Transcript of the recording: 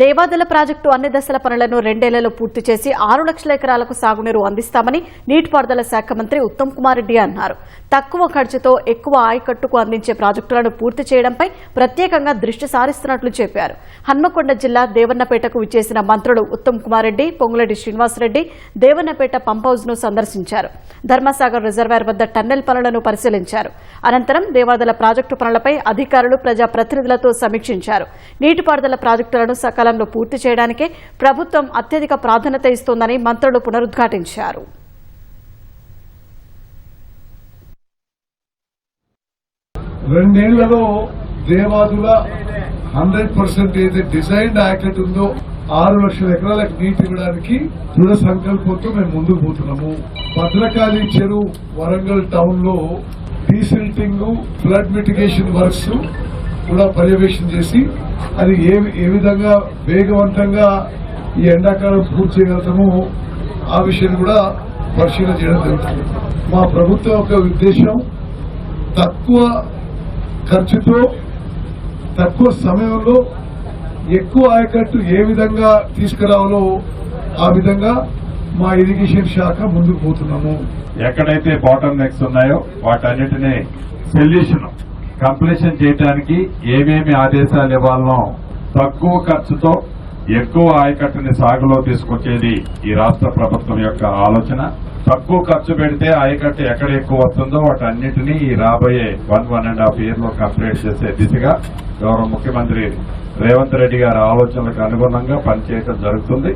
Devadula project అన్ని దశల పనులను రెండేళ్ళలో పూర్తి చేసి ఆరు లక్షల ఎకరాలకు సాగునీరు అందిస్తామని నీటిపారుదల శాఖ మంత్రి ఉత్తమ్ కుమార్ రెడ్డి అన్నారు. తక్కువ ఖర్చుతో ఎక్కువ ఆయకట్టుకు అందించే ప్రాజెక్టులను పూర్తి చేయడంపై ప్రత్యేకంగా దృష్టి సారిస్తున్నట్లు చెప్పారు. హన్మకొండ జిల్లా దేవన్నపేటకు విచ్చేసిన మంత్రులు ఉత్తమ్ కుమార్ రెడ్డి పొంగులేటి శ్రీనివాసరెడ్డి దేవన్నపేట పంప్ హౌస్ను సందర్శించారు. ధర్మసాగర్ రిజర్వాయర్ వద్ద టన్నెల్ పనులను పరిశీలించారు. అనంతరం దేవాదల ప్రాజెక్టు పనులపై అధికారులు ప్రజాప్రతినిధులతో సమీక్షించారు. నీటిపారుదల ప్రాజెక్టులను సకాల సకాలంలో పూర్తి చేయడానికే ప్రభుత్వం అత్యధిక ప్రాధాన్యత ఇస్తోందని మంత్రులు పునరుద్ఘాటించారు. రెండేళ్ళలో దేవాదుల హండ్రెడ్ పర్సెంట్ ఏదైతే డిజైన్ యాక్ట్ ఉందో ఆరు లక్షల ఎకరాలకు నీటి ఇవ్వడానికి దృఢ సంకల్పంతో మేము ముందుకు పోతున్నాము. భద్రకాళి చెరువు వరంగల్ టౌన్లో డీసిల్టింగ్ ఫ్లడ్ మిటిగేషన్ వర్క్స్ కూడా పర్యవేక్షణ చేసి అది ఏ ఏ విధంగా వేగవంతంగా ఈ ఎండాకాలం పూర్తి చేయగలుగుతామో ఆ విషయాన్ని కూడా పరిశీలన చేయడం జరుగుతుంది. మా ప్రభుత్వం యొక్క ఉద్దేశం తక్కువ ఖర్చుతో తక్కువ సమయంలో ఎక్కువ ఆయకట్టు ఏ విధంగా తీసుకురావాలో ఆ విధంగా మా ఇరిగేషన్ శాఖ ముందుకు పోతున్నాము. ఎక్కడైతే బాటం నెక్స్ ఉన్నాయో వాటన్నిటినీ సొల్యూషన్ కంప్లీషన్ చేయడానికి ఏమేమి ఆదేశాలు ఇవ్వాలనో తక్కువ ఖర్చుతో ఎక్కువ ఆయకట్టుని సాగులో తీసుకొచ్చేది ఈ రాష్ట్ర ప్రభుత్వం యొక్క ఆలోచన. తక్కువ ఖర్చు పెడితే ఆయకట్టు ఎక్కడ ఎక్కువ వస్తుందో వాటన్నిటినీ ఈ రాబోయే వన్ వన్ అండ్ హాఫ్ ఇయర్లో కంప్లీట్ చేసే దిశగా గౌరవ ముఖ్యమంత్రి రేవంత్ రెడ్డి గారి ఆలోచనలకు అనుగుణంగా పనిచేయడం జరుగుతుంది.